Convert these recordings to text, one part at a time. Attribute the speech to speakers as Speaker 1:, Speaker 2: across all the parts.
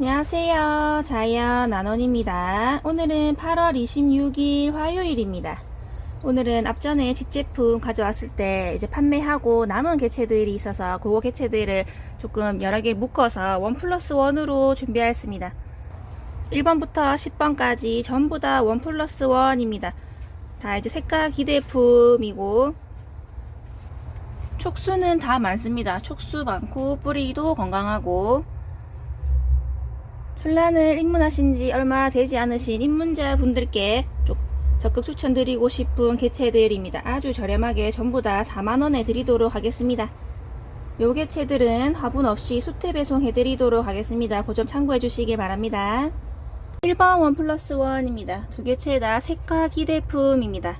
Speaker 1: 안녕하세요. 자이언 나논입니다. 오늘은 8월 26일 화요일입니다. 오늘은 앞전에 집 제품 가져왔을 때 이제 판매하고 남은 개체들이 있어서 그거 개체들을 조금 여러 개 묶어서 원 플러스 원으로 준비하였습니다. 1번부터 10번까지 전부 다 원 플러스 원입니다. 다 이제 색깔 기대품이고 촉수는 다 많습니다. 촉수 많고 뿌리도 건강하고 출란을 입문하신 지 얼마 되지 않으신 입문자 분들께 좀 적극 추천드리고 싶은 개체들입니다. 아주 저렴하게 전부 다 4만원에 드리도록 하겠습니다. 요 개체들은 화분 없이 수태 배송해 드리도록 하겠습니다. 그 점 참고해 주시길 바랍니다. 1번 원 플러스 원입니다. 두 개체 다 색화 기대품입니다.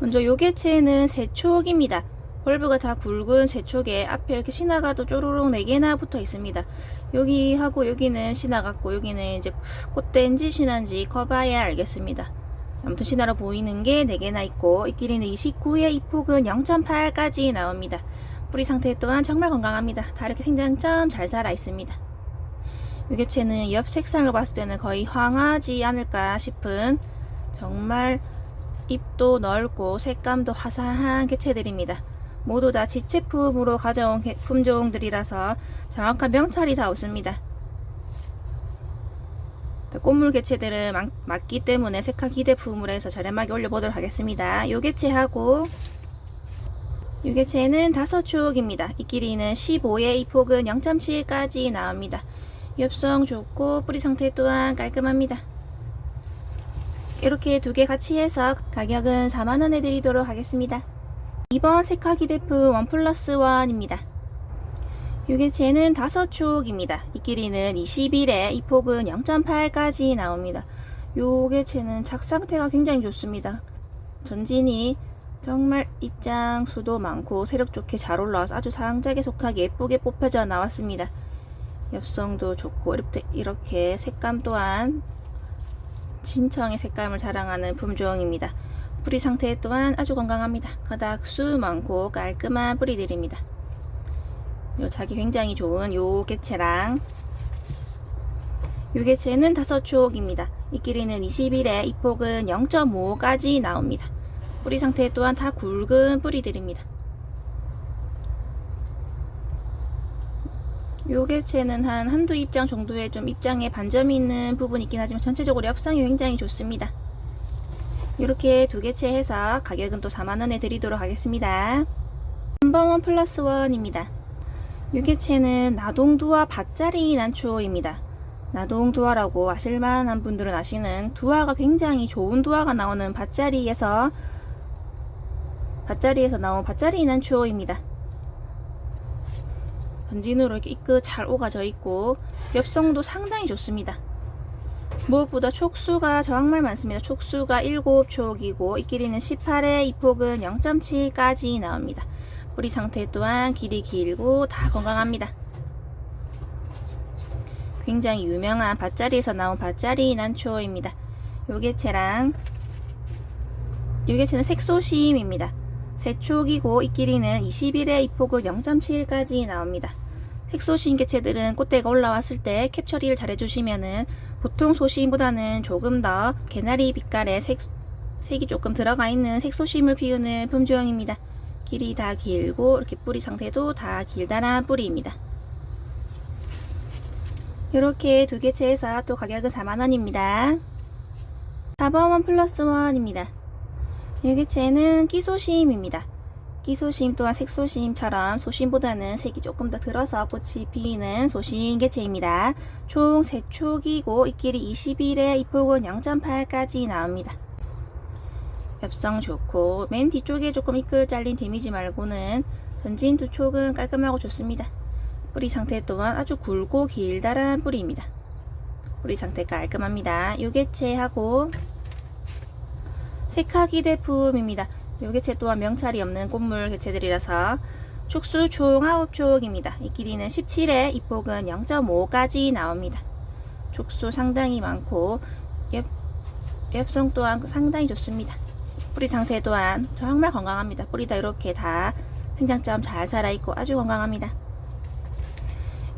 Speaker 1: 먼저 요 개체는 새촉입니다. 벌브가 다 굵은 새촉에 앞에 이렇게 신화가도 쪼르륵 4개나 붙어 있습니다. 여기하고 여기는 신화 같고 여기는 이제 꽃댄지 신화인지 커봐야 알겠습니다. 아무튼 신화로 보이는 게 4개나 있고 이 길이는 29에 이 폭은 0.8까지 나옵니다. 뿌리 상태 또한 정말 건강합니다. 다 이렇게 생장점 잘 살아 있습니다. 이 개체는 옆 색상을 봤을 때는 거의 황하지 않을까 싶은 정말 잎도 넓고 색감도 화사한 개체들입니다. 모두 다 집제품으로 가져온 개- 품종들이라서 정확한 명찰이 다 없습니다. 꽃물 개체들은 많, 많기 때문에 색화 기대품으로 해서 저렴하게 올려보도록 하겠습니다. 요 개체하고 요 개체는 다섯 축입니다. 이 길이는 15에 이 폭은 0.7까지 나옵니다. 엽성 좋고 뿌리 상태 또한 깔끔합니다. 이렇게 두 개 같이 해서 가격은 4만원에 드리도록 하겠습니다. 2번 색화기대품 원 플러스 원입니다. 요게 쟤는 다섯 축입니다. 이 길이는 21에 이 폭은 0.8까지 나옵니다. 요게 쟤는 착 상태가 굉장히 좋습니다. 전진이 정말 입장 수도 많고 세력 좋게 잘 올라와서 아주 상작에 속하게 예쁘게 뽑혀져 나왔습니다. 엽성도 좋고 이렇게 색감 또한 진청의 색감을 자랑하는 품종입니다. 뿌리 상태 또한 아주 건강합니다. 가닥 수 많고 깔끔한 뿌리들입니다. 요 자기 굉장히 좋은 요 개체랑 요 개체는 다섯 축입니다. 이 길이는 21에 이 폭은 0.5까지 나옵니다. 뿌리 상태 또한 다 굵은 뿌리들입니다. 요 개체는 한 한두 입장 정도의 좀 입장에 반점이 있는 부분이 있긴 하지만 전체적으로 엽성이 굉장히 좋습니다. 이렇게 두 개체 해서 가격은 또 4만원에 드리도록 하겠습니다. 넘버원 플러스 원입니다. 이 개체는 나동두화 밭자리 난초입니다. 나동두화라고 아실만한 분들은 아시는 두화가 굉장히 좋은 두화가 나오는 밭자리에서 밭자리에서 나온 밭자리 난초입니다. 전진으로 이렇게 이끝 잘 오가져 있고 엽성도 상당히 좋습니다. 무엇보다 촉수가 정말 많습니다. 촉수가 7촉이고 이 길이는 18에 이 폭은 0.7까지 나옵니다. 뿌리 상태 또한 길이 길고 다 건강합니다. 굉장히 유명한 밭자리에서 나온 밭자리 난초입니다. 요 개체랑 요 개체는 색소심입니다. 새촉이고 이 길이는 21에 이 폭은 0.7까지 나옵니다. 색소심 개체들은 꽃대가 올라왔을 때 캡처리를 잘 해주시면은 보통 소심보다는 조금 더 개나리 빛깔의 색, 색이 조금 들어가 있는 색소심을 피우는 품종입니다. 길이 다 길고 이렇게 뿌리 상태도 다 길다란 뿌리입니다. 이렇게 두 개체에서 또 가격은 4만원입니다. 4번 원 플러스 원입니다. 이 개체는 끼소심입니다. 끼소심 또한 색소심처럼 소심보다는 색이 조금 더 들어서 꽃이 피는 소심 개체입니다. 총 3촉이고 이 길이 21에 이 폭은 0.8까지 나옵니다. 엽성 좋고 맨 뒤쪽에 조금 이끌 잘린 데미지 말고는 전진 두 촉은 깔끔하고 좋습니다. 뿌리 상태 또한 아주 굵고 길다란 뿌리입니다. 뿌리 상태 깔끔합니다. 요 개체하고 색하기 대품입니다. 요 개체 또한 명찰이 없는 꽃물 개체들이라서 촉수 총 9촉입니다. 이 길이는 17에 이 폭은 0.5까지 나옵니다. 촉수 상당히 많고 엽, 엽성 또한 상당히 좋습니다. 뿌리 상태 또한 정말 건강합니다. 뿌리 다 이렇게 다 생장점 잘 살아있고 아주 건강합니다.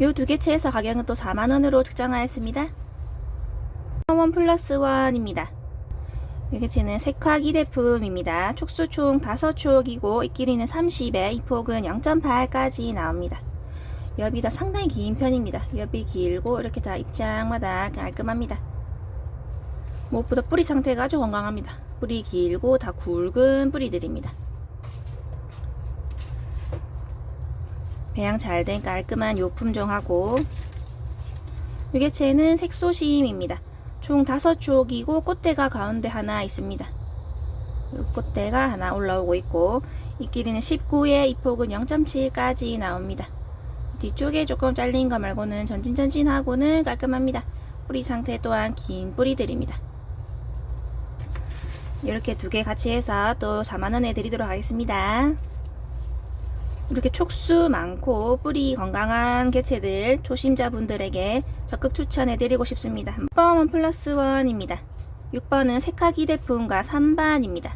Speaker 1: 요두 개체에서 가격은 또 4만원으로 측정하였습니다. 원 플러스 원입니다. 이 개체는 색화 기대품입니다. 촉수 총 5촉이고 이 길이는 30에 이 폭은 0.8까지 나옵니다. 옆이 다 상당히 긴 편입니다. 옆이 길고 이렇게 다 입장마다 깔끔합니다. 무엇보다 뿌리 상태가 아주 건강합니다. 뿌리 길고 다 굵은 뿌리들입니다. 배양 잘 된 깔끔한 요 품종하고 이 개체는 색소심입니다. 총 5촉이고 꽃대가 가운데 하나 있습니다. 요 꽃대가 하나 올라오고 있고 이 길이는 19에 이 폭은 0.7까지 나옵니다. 뒤쪽에 조금 잘린 거 말고는 전진전진하고는 깔끔합니다. 뿌리 상태 또한 긴 뿌리들입니다. 이렇게 두 개 같이 해서 또 4만원에 드리도록 하겠습니다. 이렇게 촉수 많고 뿌리 건강한 개체들 초심자분들에게 적극 추천해 드리고 싶습니다. 6번 원 플러스 원입니다. 6번은 색하기 대품과 3반입니다.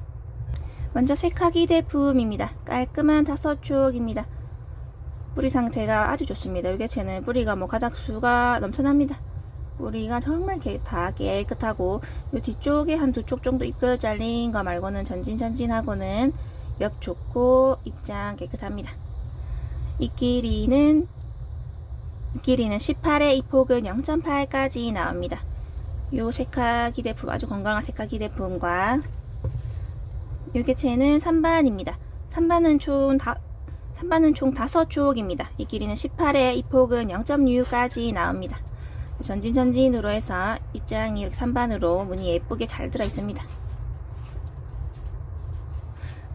Speaker 1: 먼저 색하기 대품입니다. 깔끔한 다섯 쪽입니다. 뿌리 상태가 아주 좋습니다. 이 개체는 뿌리가 뭐 가닥수가 넘쳐납니다. 뿌리가 정말 개- 다 깨끗하고 이 뒤쪽에 한 두 쪽 정도 잎끝 잘린 거 말고는 전진전진하고는 옆 좋고 입장 깨끗합니다. 이 길이는 이 길이는 18에 이 폭은 0.8까지 나옵니다. 요 색화 기대품 아주 건강한 색화 기대품과 요 개체는 3반입니다. 3반은 총 다, 3반은 총 5쪽입니다. 이 길이는 18에 이 폭은 0.6까지 나옵니다. 전진 전진으로 해서 입장이 이렇게 3반으로 무늬 예쁘게 잘 들어 있습니다.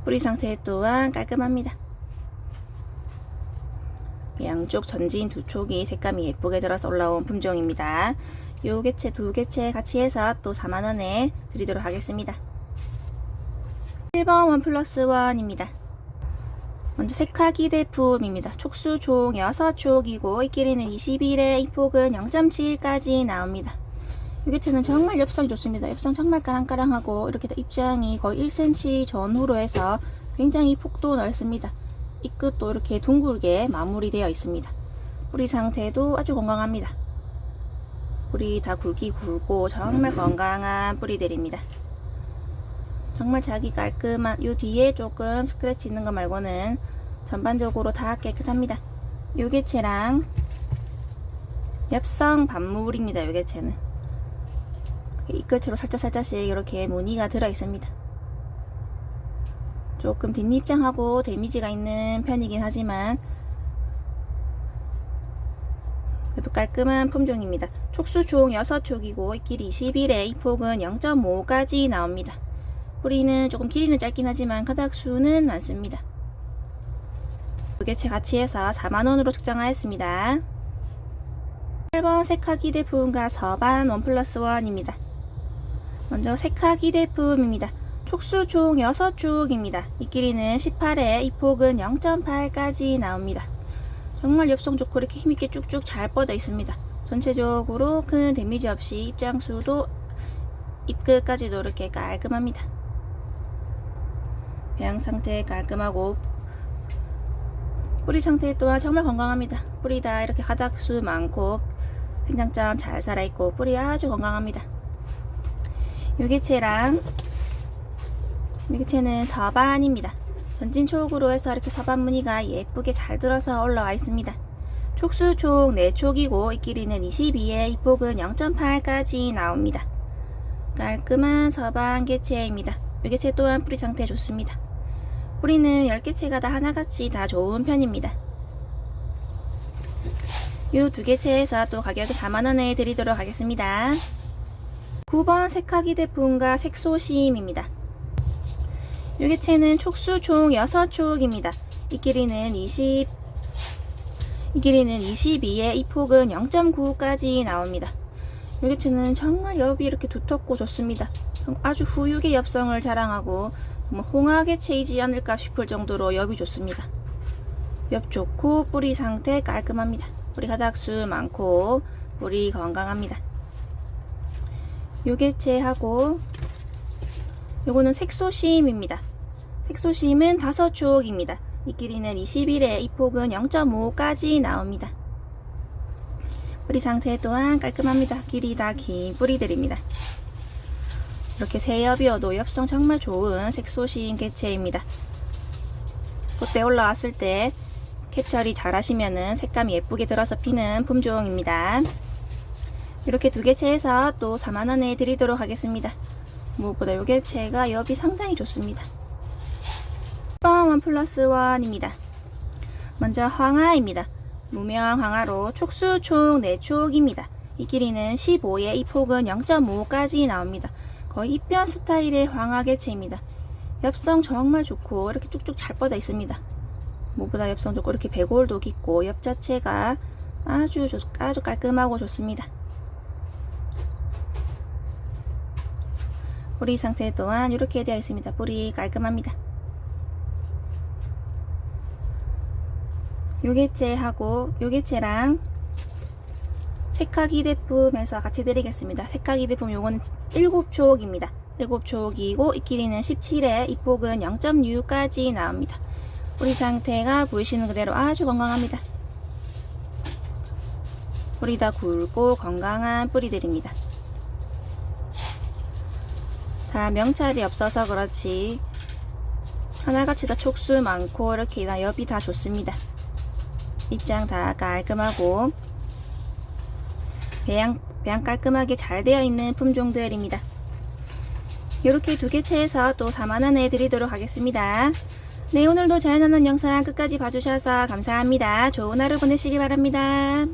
Speaker 1: 뿌리 상태 또한 깔끔합니다. 양쪽 전진 두 촉이 색감이 예쁘게 들어서 올라온 품종입니다. 요 개체 두 개체 같이 해서 또 4만원에 드리도록 하겠습니다. 1번 원 플러스 원입니다. 먼저 색하기 대품입니다. 촉수 총 6촉이고 이 길이는 21에 이 폭은 0.7까지 나옵니다. 이 개체는 정말 엽성이 좋습니다. 엽성 정말 까랑까랑하고 이렇게 입장이 거의 1cm 전후로 해서 굉장히 폭도 넓습니다. 이 끝도 이렇게 둥글게 마무리되어 있습니다. 뿌리 상태도 아주 건강합니다. 뿌리 다 굵기 굵고 정말 건강한 뿌리들입니다. 정말 자기 깔끔한 요 뒤에 조금 스크래치 있는 거 말고는 전반적으로 다 깨끗합니다. 요 개체랑 엽성 반물입니다. 요 개체는 이 끝으로 살짝살짝씩 이렇게 무늬가 들어 있습니다. 조금 뒷입장하고 데미지가 있는 편이긴 하지만 그래도 깔끔한 품종입니다. 촉수 총 6촉이고 이 길이 21에 이 폭은 0.5까지 나옵니다. 뿌리는 조금 길이는 짧긴 하지만 가닥수는 많습니다. 두 개체 같이 해서 4만원으로 측정하였습니다. 8번 색하기 대품과 서반 원 플러스 원입니다. 먼저 색하기 대품입니다. 촉수 총 6쪽입니다. 이 길이는 18에 이 폭은 0.8까지 나옵니다. 정말 엽성 좋고 이렇게 힘있게 쭉쭉 잘 뻗어 있습니다. 전체적으로 큰 데미지 없이 입장수도 잎끝까지도 이렇게 깔끔합니다. 배양 상태 깔끔하고 뿌리 상태 또한 정말 건강합니다. 뿌리 다 이렇게 가닥수 많고 생장점 잘 살아있고 뿌리 아주 건강합니다. 요 개체는 서반입니다. 전진 촉으로 해서 이렇게 서반 무늬가 예쁘게 잘 들어서 올라와 있습니다. 촉수 총 4촉이고 이 길이는 22에 이 폭은 0.8까지 나옵니다. 깔끔한 서반 개체입니다. 이 개체 또한 뿌리 상태 좋습니다. 뿌리는 10개체가 다 하나같이 다 좋은 편입니다. 이 두 개체에서 또 가격을 4만원에 드리도록 하겠습니다. 9번 색하기 대품과 색소심입니다. 이 개체는 촉수 총 6촉입니다. 이 길이는 20, 이 길이는 22에 이 폭은 0.9까지 나옵니다. 이 개체는 정말 엽이 이렇게 두텁고 좋습니다. 아주 후육의 엽성을 자랑하고 정말 홍하개체이지 않을까 싶을 정도로 엽이 좋습니다. 엽 좋고 뿌리 상태 깔끔합니다. 뿌리 가닥수 많고 뿌리 건강합니다. 요개체하고 요거는 색소심입니다. 색소심은 다섯 촉입니다. 이 길이는 21에 이 폭은 0.5까지 나옵니다. 뿌리 상태 또한 깔끔합니다. 길이 다 긴 뿌리들입니다. 이렇게 새엽이어도 엽성 정말 좋은 색소심 개체입니다. 꽃대 올라왔을 때 캡처리 잘 하시면은 색감이 예쁘게 들어서 피는 품종입니다. 이렇게 두 개체에서 또 4만원에 드리도록 하겠습니다. 무엇보다 이 개체가 엽이 상당히 좋습니다. 1번 원 플러스 원입니다. 먼저 황하입니다. 무명 황하로 촉수 총 4촉입니다. 이 길이는 15에 이 폭은 0.5까지 나옵니다. 거의 입변 스타일의 황하 개체입니다. 엽성 정말 좋고 이렇게 쭉쭉 잘 뻗어 있습니다. 무보다 엽성 좋고 이렇게 배골도 깊고 옆 자체가 아주 좋, 아주 깔끔하고 좋습니다. 뿌리 상태 또한 이렇게 되어 있습니다. 뿌리 깔끔합니다. 요개체하고 요개체랑 색화기대품에서 같이 드리겠습니다. 색화기대품 요거는 7촉입니다. 7촉이고 이 길이는 17에 이 폭은 0.6까지 나옵니다. 뿌리 상태가 보이시는 그대로 아주 건강합니다. 뿌리 다 굵고 건강한 뿌리들입니다. 다 명찰이 없어서 그렇지 하나같이 다 촉수 많고 이렇게 다 엽이 다 좋습니다. 입장 다 깔끔하고 배양, 배양 깔끔하게 잘 되어 있는 품종들입니다. 이렇게 두 개체에서 또 4만원에 드리도록 하겠습니다. 네, 오늘도 자연하는 영상 끝까지 봐주셔서 감사합니다. 좋은 하루 보내시기 바랍니다.